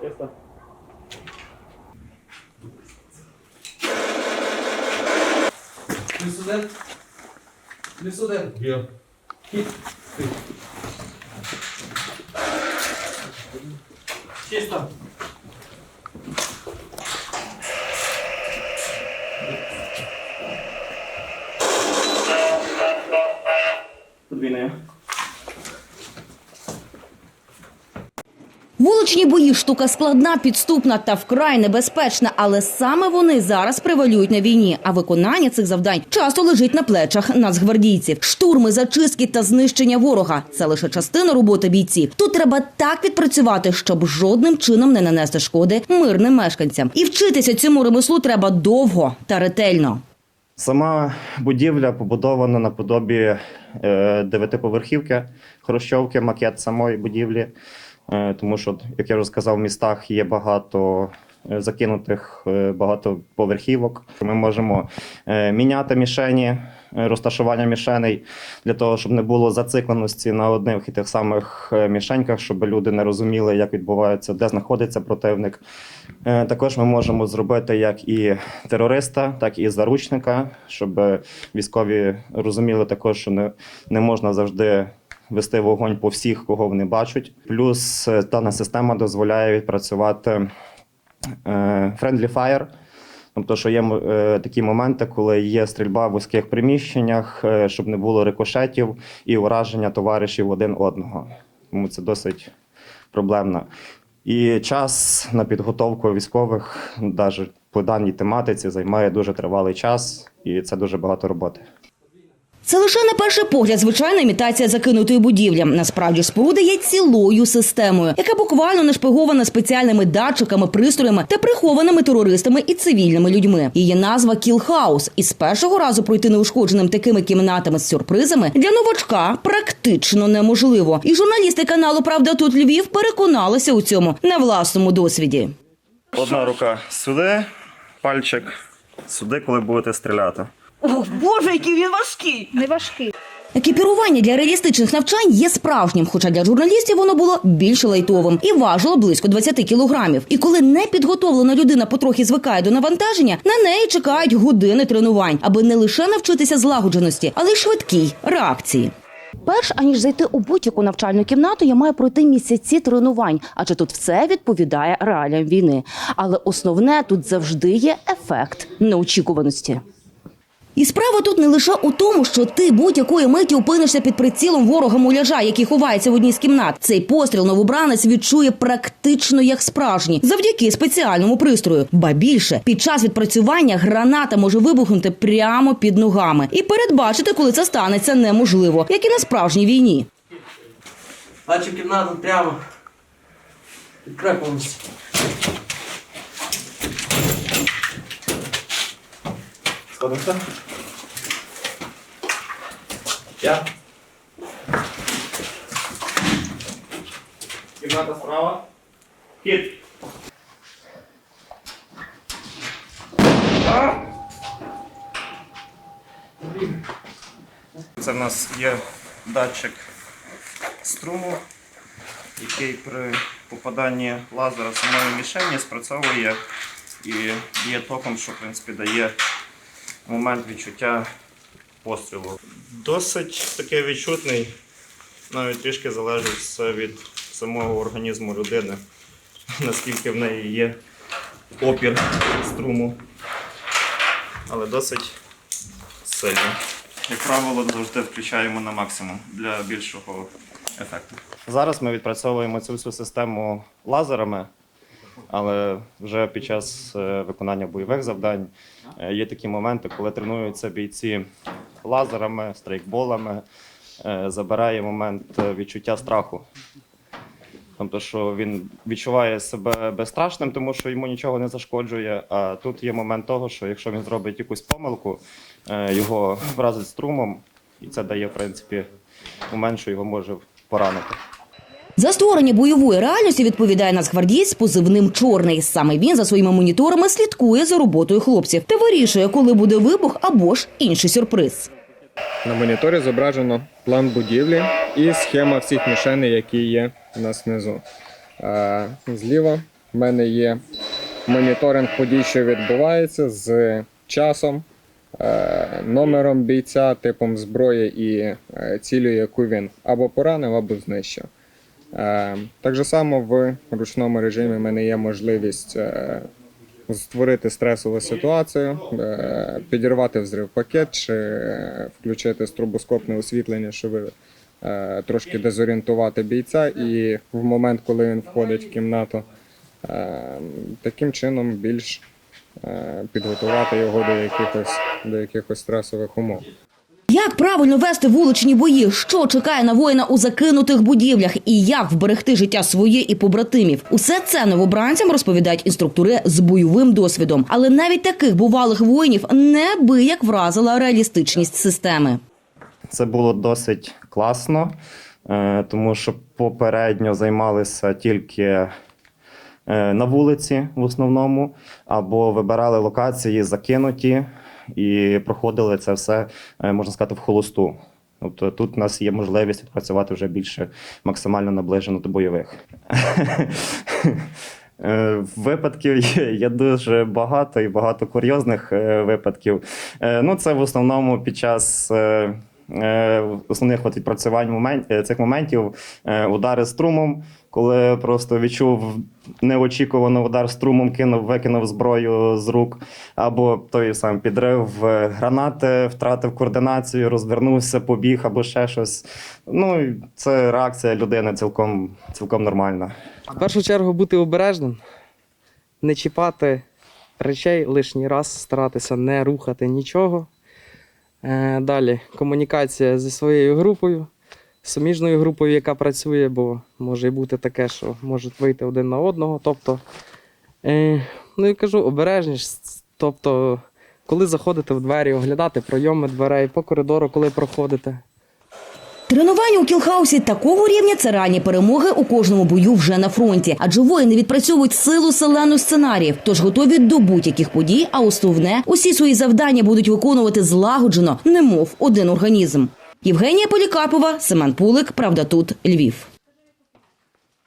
Чисто. Плюс один. Плюс один. Є. Хід. Чисто. Вуличні бої штука складна, підступна та вкрай небезпечна, але саме вони зараз превалюють на війні. А виконання цих завдань часто лежить на плечах нацгвардійців. Штурми, зачистки та знищення ворога це лише частина роботи бійців. Тут треба так відпрацювати, щоб жодним чином не нанести шкоди мирним мешканцям. І вчитися цьому ремеслу треба довго та ретельно. Сама будівля побудована наподобі е, дев'ятиповерхівки, хрущовки, макет самої будівлі. Е, тому що, як я вже сказав, в містах є багато е, закинутих е, багатоповерхівок. Ми можемо міняти мішені, розташування мішеней для того, щоб не було зацикленості на одних і тих самих мішеньках, щоб люди не розуміли, як відбувається, де знаходиться противник. Також ми можемо зробити як і терориста, так і заручника, щоб військові розуміли також, що не, не можна завжди вести вогонь по всіх, кого вони бачать. Плюс е, дана система дозволяє відпрацювати е, friendly fire. Тобто, що є е, такі моменти, коли є стрільба в вузьких приміщеннях, щоб не було рикошетів і ураження товаришів один одного. Тому це досить проблемно. І час на підготовку військових, навіть по даній тематиці, займає дуже тривалий час, і це дуже багато роботи. Це лише на перший погляд звичайна імітація закинутої будівлі. Насправді ж споруда є цілою системою, яка буквально нашпигована спеціальними датчиками, пристроями та прихованими терористами і цивільними людьми. Її назва Кілхаус. І з першого разу пройти неушкодженим такими кімнатами з сюрпризами для новачка практично неможливо. І журналісти каналу Правда тут Львів переконалися у цьому на власному досвіді. Одна рука сюди, пальчик сюди, коли будете стріляти. О, Боже, який він важкий! Не важкий. Екіпірування для реалістичних навчань є справжнім, хоча для журналістів воно було більш лайтовим і важило близько 20 кілограмів. І коли непідготовлена людина потрохи звикає до навантаження, на неї чекають години тренувань, аби не лише навчитися злагодженості, але й швидкій реакції. Перш аніж зайти у будь-яку навчальну кімнату, я маю пройти місяці тренувань, адже тут все відповідає реаліям війни. Але основне тут завжди є ефект неочікуваності. І справа тут не лише у тому, що ти будь-якої миті опинишся під прицілом ворога муляжа, який ховається в одній з кімнат. Цей постріл новобранець відчує практично як справжній, завдяки спеціальному пристрою. Ба більше під час відпрацювання граната може вибухнути прямо під ногами, і передбачити, коли це станеться, неможливо, як і на справжній війні. Бачу кімнату прямо. Відкрой Сходимося. Я. Кімната справа. Хід. Це в нас є датчик струму, який при попаданні лазера самої мішені спрацьовує і б'є током, що в принципі дає момент відчуття пострілу. Досить таки відчутний, навіть трішки залежить все від самого організму людини, наскільки в неї є опір струму, але досить сильний. Як правило, завжди включаємо на максимум для більшого ефекту. Зараз ми відпрацьовуємо цю всю систему лазерами, але вже під час е, виконання бойових завдань е, є такі моменти, коли тренуються бійці лазерами, страйкболами, е, забирає момент відчуття страху. Тобто, що він відчуває себе безстрашним, тому що йому нічого не зашкоджує. А тут є момент того, що якщо він зробить якусь помилку, його вразить струмом, і це дає, в принципі, момент, що його може поранити. За створення бойової реальності відповідає нацгвардієць з позивним Чорний. Саме він за своїми моніторами слідкує за роботою хлопців та вирішує, коли буде вибух або ж інший сюрприз. На моніторі зображено план будівлі і схема всіх мішеней, які є у нас внизу. Зліва в мене є моніторинг подій, що відбувається з часом, номером бійця, типом зброї і е, цілю, яку він або поранив, або знищив. Е, Так же само в ручному режимі в мене є можливість е, створити стресову ситуацію, е, підірвати взрив пакет чи включити стробоскопне освітлення, щоб трошки дезорієнтувати бійця, і в момент, коли він входить в кімнату, таким чином більш підготувати його до якихось, до якихось стресових умов. Як правильно вести вуличні бої? Що чекає на воїна у закинутих будівлях? І як вберегти життя своє і побратимів? Усе це новобранцям розповідають інструктори з бойовим досвідом. Але навіть таких бувалих воїнів неабияк вразила реалістичність системи. Це було досить класно, е, тому що попередньо займалися тільки е, на вулиці в основному, або вибирали локації закинуті і проходили це все, е, можна сказати, в холосту. Тобто тут у нас є можливість відпрацювати вже більше максимально наближено до бойових. Е, Випадків є, є дуже багато і багато курйозних е, випадків. Ну, це в основному під час основних от відпрацювань момент, цих моментів удари струмом, коли просто відчув неочікувано удар струмом, кинув, викинув зброю з рук, або той сам підрив е, гранати, втратив координацію, розвернувся, побіг або ще щось. Ну, це реакція людини цілком, цілком нормальна. В першу чергу бути обережним, не чіпати речей лишній раз, старатися не рухати нічого. Е, Далі комунікація зі своєю групою, суміжною групою, яка працює, бо може і бути таке, що можуть вийти один на одного. Тобто, е, ну і кажу, обережність. Тобто, коли заходите в двері, оглядати пройоми дверей по коридору, коли проходите. Тренування у кілхаусі такого рівня це ранні перемоги у кожному бою вже на фронті. Адже воїни відпрацьовують силу селену сценаріїв, тож готові до будь-яких подій. А основне усі свої завдання будуть виконувати злагоджено, немов один організм. Євгенія Полікарпова, Семен Пулик. Правда, тут Львів.